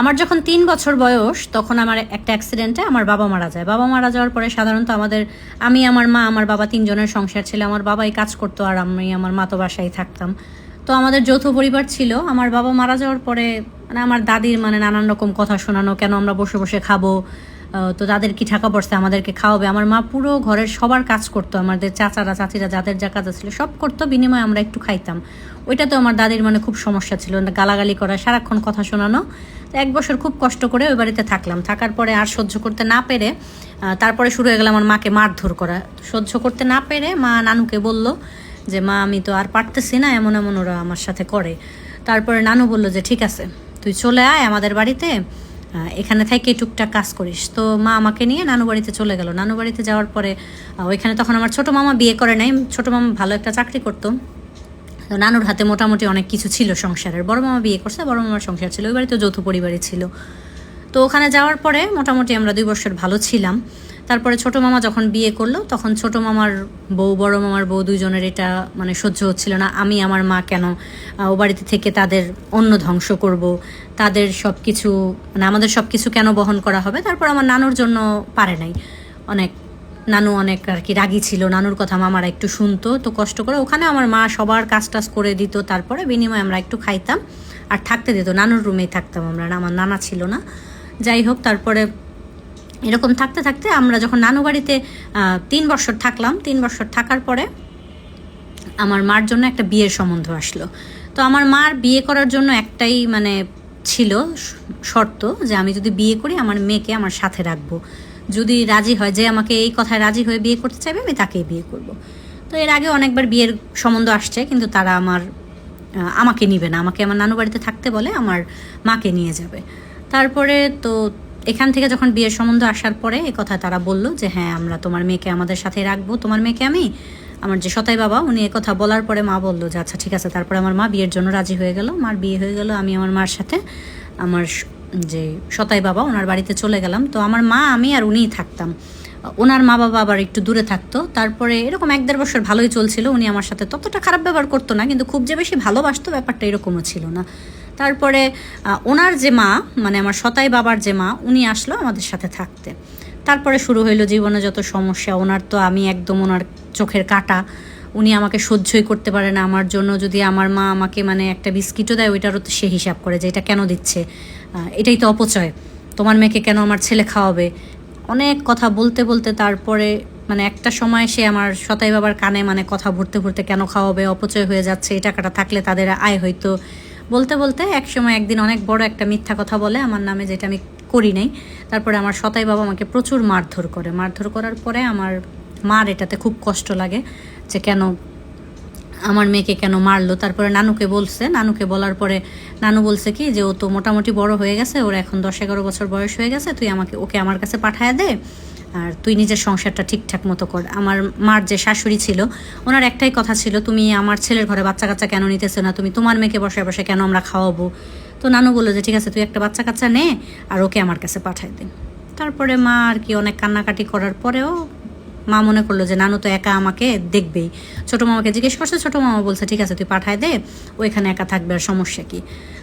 আমার যখন তিন বছর বয়স, তখন আমার একটা অ্যাক্সিডেন্টে আমার বাবা মারা যায়। বাবা মারা যাওয়ার পরে সাধারণত আমাদের, আমি, আমার মা, আমার বাবা তিনজনের সংসার ছিল। আমার বাবাই কাজ করতো আর আমি আমার মা তো বাসায় থাকতাম। তো আমাদের যৌথ পরিবার ছিল। আমার বাবা মারা যাওয়ার পরে মানে আমার দাদির মানে নানান রকম কথা শোনানো, কেন আমরা বসে বসে খাব তো তাদের কি ঠাকা পড়ছে আমাদেরকে খাওয়াবে। আমার মা পুরো ঘরের সবার কাজ করতো। আমাদের চাচারা, চাচিরা, যাদের যা কাজ ছিল, সব করতো। বিনিময়ে আমরা একটু খাইতাম। ওইটা তো আমার দাদির মানে খুব সমস্যা ছিল। গালাগালি করা, সারাক্ষণ কথা শোনানো। এক বছর খুব কষ্ট করে ওই বাড়িতে থাকলাম। থাকার পরে আর সহ্য করতে না পেরে তারপরে শুরু হয়ে গেল আমার মাকে মারধর করা। সহ্য করতে না পেরে মা নানুকে বলল যে, মা, আমি তো আর পারতেছি না, এমন এমন ওরা আমার সাথে করে। তারপরে নানু বলল যে, ঠিক আছে, তুই চলে আয় আমাদের বাড়িতে এখানে থেকে টুকটাক কাজ করিস। তো মা আমাকে নিয়ে নানু বাড়িতে চলে গেল। নানু বাড়িতে যাওয়ার পরে ওইখানে তখন আমার ছোট মামা বিয়ে করে নাই। ছোট মামা ভালো একটা চাকরি করতো। নানুর হাতে মোটামুটি অনেক কিছু ছিল সংসারের। বড় মামা বিয়ে করছে, বড় মামার সংসার ছিল, ওই বাড়িতে যৌথ পরিবারই ছিল। তো ওখানে যাওয়ার পরে মোটামুটি আমরা দুই বছর ভালো ছিলাম। তারপরে ছোট মামা যখন বিয়ে করল, তখন ছোট মামার বউ, বড় মামার বউ দুইজনের এটা মানে সহ্য হচ্ছিল না, আমি আমার মা কেন? ও বাড়িতে থেকে তাদের অন্য ধ্বংস করব, তাদের সব কিছু মানে আমাদের সব কিছু কেন বহন করা হবে? তারপর আমার নানুর জন্য পারে নাই। অনেক নানু অনেক আর কি রাগী ছিল। নানুর কথা মামারা একটু শুনতো, তো কষ্ট করে ওখানে আমার মা সবার কাজ টাজ করে দিত, তারপরে বিনিময়ে আমরা একটু খাইতাম আর থাকতে দিত। নানুর রুমেই থাকতাম আমরা আমার নানা ছিল না। যাই হোক, তারপরে এরকম থাকতে থাকতে আমরা যখন নানু বাড়িতে তিন বছর থাকলাম, তিন বছর থাকার পরে আমার মার জন্য একটা বিয়ের সম্বন্ধ আসলো। তো আমার মার বিয়ে করার জন্য একটাই মানে ছিল শর্ত যে আমি যদি বিয়ে করি আমার মেয়েকে আমার সাথে রাখব। যদি রাজি হয় যে আমাকে এই কথায় রাজি হয়ে বিয়ে করতে চাইবে, আমি তাকেই বিয়ে করব। তো এর আগে অনেকবার বিয়ের সম্বন্ধ আসছে, কিন্তু তারা আমার আমাকে নিবে না। আমাকে আমার নানু বাড়িতে থাকতে বলে আমার মাকে নিয়ে যাবে। তারপরে তো এখান থেকে যখন বিয়ের সম্বন্ধ আসার পরে এ কথা তারা বলল যে হ্যাঁ আমরা তোমার মেয়েকে আমাদের সাথে রাখব। তোমার মেয়েকে আমি, আমার যে সতাই বাবা, উনি এ কথা বলার পরে মা বলল যে আচ্ছা ঠিক আছে। তারপরে আমার মা বিয়ের জন্য রাজি হয়ে গেল। মার বিয়ে হয়ে গেল। আমি আমার মার সাথে আমার যে সতাই বাবা, ওনার বাড়িতে চলে গেলাম। তো আমার মা, আমি আর উনিই থাকতাম। ওনার মা বাবা আবার একটু দূরে থাকতো। তারপরে এরকম এক দেড় বছর ভালোই চলছিল। উনি আমার সাথে ততটা খারাপ ব্যবহার করতো না, কিন্তু খুব যে বেশি ভালোবাসতো ব্যাপারটা এরকমও ছিল না। তারপরে ওনার যে মা মানে আমার সতাই বাবার যে মা, উনি আসলো আমাদের সাথে থাকতে। তারপরে শুরু হইল জীবনে যত সমস্যা, ওনার তো আমি একদম ওনার চোখের কাটা। উনি আমাকে সহ্যই করতে পারে না আমার জন্য। যদি আমার মা আমাকে মানে একটা বিস্কিটও দেয়, ওইটারও তো সে হিসাব করে যে এটা কেন দিচ্ছে। এটাই তো অপচয়। তোমার মেয়েকে কেন আমার ছেলে খাওয়াবে? অনেক কথা বলতে বলতে তারপরে মানে একটা সময় সে আমার সতাই বাবার কানে মানে কথা ভরতে ভরতে কেন খাওয়াবে, অপচয় হয়ে যাচ্ছে, এই টাকাটা থাকলে তাদের আয় হয়তো বলতে বলতে এক সময় একদিন অনেক বড় একটা মিথ্যা কথা বলে আমার নামে যেটা আমি করি নাই। তারপরে আমার সতাই বাবা আমাকে প্রচুর মারধর করে। মারধর করার পরে আমার মার এটাতে খুব কষ্ট লাগে যে কেন আমার মেয়েকে কেন মারলো? তারপরে নানুকে বলছে। নানুকে বলার পরে নানু বলছে কি যে, ও তো মোটামুটি বড় হয়ে গেছে, ওর এখন দশ এগারো বছর বয়স হয়ে গেছে, তুই আমাকে, ওকে আমার কাছে পাঠায় দে আর তুই নিজের সংসারটা ঠিকঠাক মতো কর। আমার মার যে শাশুড়ি ছিল, ওনার একটাই কথা ছিল, তুমি আমার ছেলের ঘরে বাচ্চা কাচ্চা কেন নিতেছো না? তুমি তোমার মেয়েকে বসে বসে কেন আমরা খাওয়াবো? তো নানু বলল যে, ঠিক আছে, তুই একটা বাচ্চা কাচ্চা নে আর ওকে আমার কাছে পাঠায় দে। তারপরে মা আর কি অনেক কান্নাকাটি করার পরেও মা মনে করল যে, নানু তো একা আমাকে দেখবেই। ছোটো মামাকে জিজ্ঞেস করছে, ছোটো মামা বলছে, ঠিক আছে, তুই পাঠায় দে, ওইখানে একা থাকবে আর সমস্যা কি?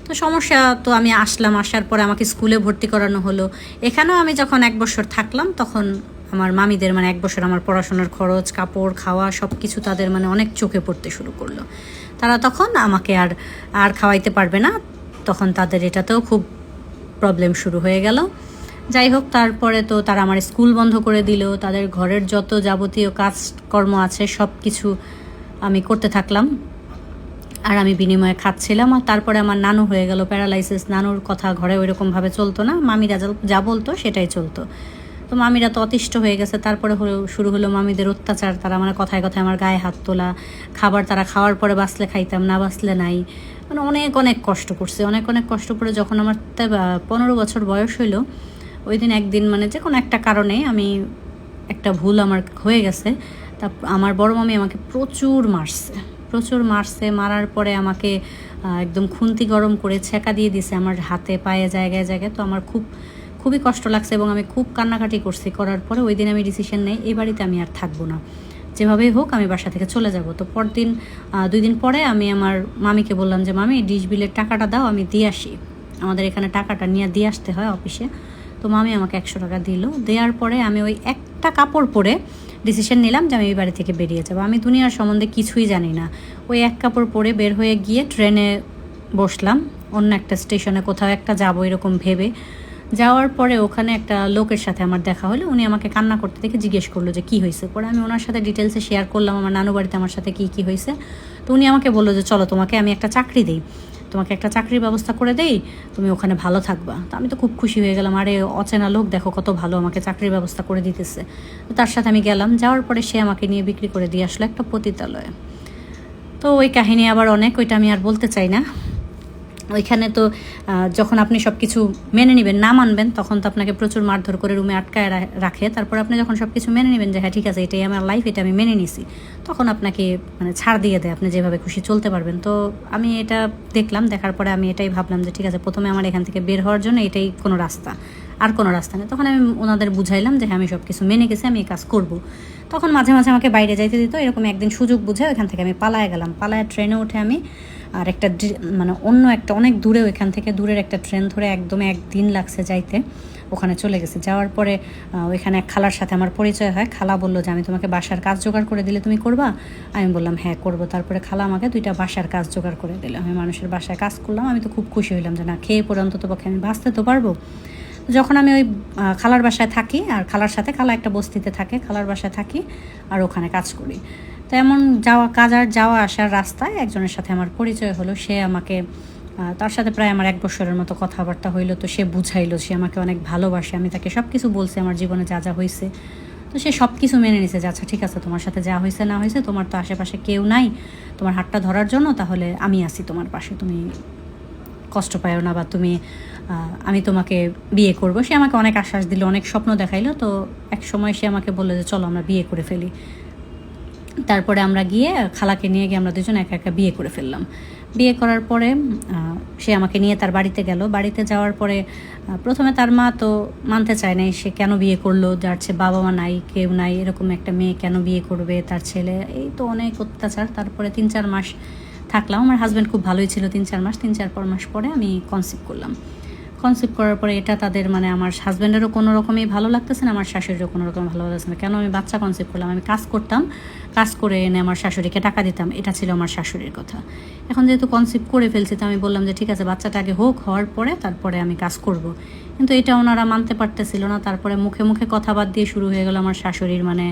তো সমস্যা তো আমি আসলাম, আসার পরে আমাকে স্কুলে ভর্তি করানো হলো। এখানেও আমি যখন এক বছর থাকলাম, তখন আমার মামিদের মানে এক বছর আমার পড়াশোনার খরচ, কাপড়, খাওয়া সব কিছু তাদের মানে অনেক চোখে পড়তে শুরু করল। তারা তখন আমাকে আর আর খাওয়াইতে পারবে না। তখন তাদের এটাতেও খুব প্রবলেম শুরু হয়ে গেল। যাই হোক তারপরে তো তারা আমার স্কুল বন্ধ করে দিল, তাদের ঘরের যত যাবতীয় কাজকর্ম আছে সব কিছু আমি করতে থাকলাম। আর আমি বিনিময়ে খাচ্ছিলাম, আর তারপরে আমার নানু হয়ে গেল প্যারালাইসিস। নানুর কথা ঘরে ওইরকমভাবে চলতো না, মামিরা যা- বলতো সেটাই চলতো। তো মামিরা তো অতিষ্ঠ হয়ে গেছে, তারপরে শুরু হলো মামিদের অত্যাচার, তারা মানে কথায় কথায় আমার গায়ে হাত তোলা, খাবার তারা খাওয়ার পরে বাঁচলে খাইতাম, না বাঁচলে নাই। মানে অনেক অনেক কষ্ট করছে, অনেক অনেক কষ্ট করে যখন আমার পনেরো বছর বয়স হইল ওই দিন একদিন মানে যে কোনো একটা কারণে আমি একটা ভুল আমার হয়ে গেছে। তা আমার বড় মামি আমাকে প্রচুর মারছে। প্রচুর মারছে, মারার পরে আমাকে একদম খুন্তি গরম করে ছেঁকা দিয়ে দিছে আমার হাতে, পায়ে, জায়গায় জায়গায়। তো আমার খুব, খুবই কষ্ট লাগছে এবং আমি খুব কান্নাকাটি করছি। করার পরে ওই দিন আমি ডিসিশন নেই, এই বাড়িতে আমি আর থাকব না। যেভাবেই হোক আমি বাসা থেকে চলে যাব। তো পরদিন দুই দিন পরে আমি আমার মামিকে বললাম যে, মামি, ডিশ বিলের টাকাটা দাও, আমি দিয়ে আসি। আমাদের এখানে টাকাটা নিয়ে, দিয়ে আসতে হয় অফিসে। তো মামি আমাকে একশো টাকা দিল। দেওয়ার পরে আমি ওই একটা কাপড় পরে ডিসিশন নিলাম যে আমি এই বাড়ি থেকে বেরিয়ে যাব। আমি দুনিয়ার সম্বন্ধে কিছুই জানি না। ওই এক কাপড় পরে বের হয়ে গিয়ে ট্রেনে বসলাম। অন্য একটা স্টেশনে কোথাও একটা যাব এরকম ভেবে। যাওয়ার পরে ওখানে একটা লোকের সাথে আমার দেখা হলো। উনি আমাকে কান্না করতে দেখে জিজ্ঞেস করল যে কী হয়েছে? পরে আমি ওনার সাথে ডিটেলসে শেয়ার করলাম। আমার নানু বাড়িতে আমার সাথে কী কী হয়েছে? তো উনি আমাকে বলল যে, চলো তোমাকে আমি একটা চাকরি দিই। তোমাকে একটা চাকরির ব্যবস্থা করে দেই, তুমি ওখানে ভালো থাকবা। তো আমি তো খুব খুশি হয়ে গেলাম। আরে, অচেনা লোক, দেখো কত ভালো আমাকে চাকরির ব্যবস্থা করে দিতেছে। তো তার সাথে আমি গেলাম, যাওয়ার পরে সে আমাকে নিয়ে বিক্রি করে দিয়ে আসলো একটা পতিতালয়ে। তো ওই কাহিনী আবার অনেক, ওইটা আমি আর বলতে চাই না। ওইখানে তো যখন আপনি সব কিছু মেনে নেবেন, না মানবেন, তখন তো আপনাকে প্রচুর মারধর করে রুমে আটকায় রাখে। তারপর আপনি যখন সব কিছু মেনে নেবেন যে হ্যাঁ ঠিক আছে, এটাই আমার লাইফ এটা আমি মেনে নিছি, তখন আপনাকে মানে ছাড় দিয়ে দেয়, আপনি যেভাবে খুশি চলতে পারবেন। তো আমি এটা দেখলাম, দেখার পরে আমি এটাই ভাবলাম যে, ঠিক আছে, প্রথমে আমার এখান থেকে বের হওয়ার জন্য এটাই কোনো রাস্তা, আর কোনো রাস্তা নেই। তখন আমি ওনাদের বুঝাইলাম যে হ্যাঁ আমি সব কিছু মেনে গেছি, আমি এই কাজ করব। তখন মাঝে মাঝে আমাকে বাইরে যাইতে দিত, এরকম একদিন সুযোগ বুঝে ওইখান থেকে আমি পালায় গেলাম। পালায় ট্রেনে উঠে আমি আর একটা মানে অন্য একটা, অনেক দূরে ওইখান থেকে, দূরের একটা ট্রেন ধরে একদম একদিন লাগছে যাইতে। ওখানে চলে গেছে। যাওয়ার পরে ওইখানে এক খালার সাথে আমার পরিচয় হয়। খালা বলল যে, আমি তোমাকে বাসার কাজ জোগাড় করে দিলে তুমি করবা? আমি বললাম হ্যাঁ করব। তারপরে খালা আমাকে দুইটা বাসার কাজ জোগাড় করে দিল। আমি মানুষের বাসায় কাজ করলাম। আমি তো খুব খুশি হইলাম যে, না, খেয়ে পরে অন্তত পক্ষে আমি বাঁচতে তো পারব। যখন আমি ওই খালার বাসায় থাকি, আর খালার সাথে, খালা একটা বস্তিতে থাকে, খালার বাসায় থাকি, আর ওখানে কাজ করি। তো এমন যাওয়া, কাজ আর যাওয়া আসার রাস্তায় একজনের সাথে আমার পরিচয় হলো। সে আমাকে তার সাথে প্রায় আমার এক বছরের মতো কথাবার্তা হইল তো সে বুঝাইলো সে আমাকে অনেক ভালোবাসে। আমি তাকে সব কিছু বলছি, আমার জীবনে যা যা হয়েছে তো সে সব কিছু মেনে নিছে যে আচ্ছা ঠিক আছে, তোমার সাথে যা হয়েছে না হয়েছে তোমার তো আশেপাশে কেউ নাই। তোমার হাতটা ধরার জন্য তাহলে আমি আছি তোমার পাশে। তুমি কষ্ট পাও না বা তুমি আমি তোমাকে বিয়ে করব। সে আমাকে অনেক আশ্বাস দিল, অনেক স্বপ্ন দেখাইলো। তো এক সময় সে আমাকে বলল যে, চলো, আমরা বিয়ে করে ফেলি। তারপরে আমরা গিয়ে খালাকে নিয়ে গিয়ে আমরা দুজন একা একা বিয়ে করে ফেললাম। বিয়ে করার পরে সে আমাকে নিয়ে তার বাড়িতে গেল। বাড়িতে যাওয়ার পরে প্রথমে তার মা তো মানতে চায় নাই, সে কেন বিয়ে করল? যার সে বাবা মা নাই, কেউ নাই, এরকম একটা মেয়ে কেন বিয়ে করবে? তার ছেলে, এই তো অনেক অত্যাচার। তারপরে তিন চার মাস থাকলাম। আমার হাজব্যান্ড খুব ভালোই ছিল তিন চার মাস। তিন চার পর মাস পরে আমি কনসিভ করলাম। কনসিভ করার পরে এটা তাদের মানে আমার হাজব্যান্ডেরও কোনো রকমই ভালো লাগতেছে না, আমার শাশুড়িরও কোনো রকম ভালো লাগতেছে না। কেন আমি বাচ্চা কনসিভ করলাম? আমি কাজ করতাম, কাজ করে এনে আমার শাশুড়িকে টাকা দিতাম, এটা ছিল আমার শাশুড়ির কথা। এখন যেহেতু কনসিভ করে ফেলছি, তো আমি বললাম যে, ঠিক আছে, বাচ্চাটা আগে হোক, হওয়ার পরে তারপরে আমি কাজ করব। কিন্তু এটা ওনারা মানতে পারতেছিল না, তারপরে মুখে মুখে কথা বাদ দিয়ে শুরু হয়ে গেল আমার শাশুড়ির মানে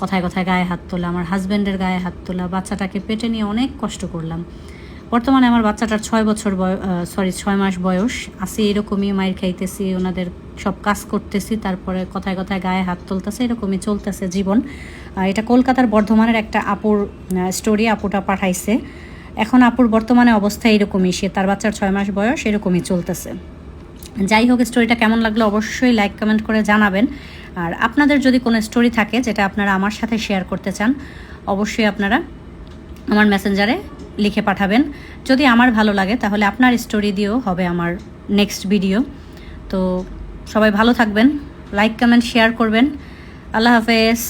কথায় কথায় গায়ে হাত তোলা, আমার হাজব্যান্ডের গায়ে হাত তোলা, বাচ্চাটাকে পেটে নিয়ে অনেক কষ্ট করলাম। বর্তমানে আমার বাচ্চাটার ছয় বছর বয়স সরি ছয় মাস বয়স। আসি এরকমই মায়ের খাইতেছি, ওনাদের সব কাজ করতেছি, তারপরে কথায় কথায় গায়ে হাত তুলতেছে, এরকমই চলতেছে জীবন। এটা কলকাতার বর্ধমানের একটা আপুর স্টোরি আপুটা পাঠাইছে। এখন আপুর বর্তমানে অবস্থা এরকমই, সে তার বাচ্চার ছয় মাস বয়স, এরকমই চলতেছে। যাই হোক স্টোরিটা কেমন লাগল অবশ্যই লাইক কমেন্ট করে জানাবেন। আর আপনাদের যদি কোনো স্টোরি থাকে যেটা আপনারা আমার সাথে শেয়ার করতে চান, অবশ্যই আপনারা আমার মেসেঞ্জারে লিখে পাঠাবেন। যদি আমার ভালো লাগে, তাহলে আপনার স্টোরি দিয়েও হবে আমার নেক্সট ভিডিও তো সবাই ভালো থাকবেন লাইক কমেন্ট শেয়ার করবেন। আল্লাহ হাফেজ।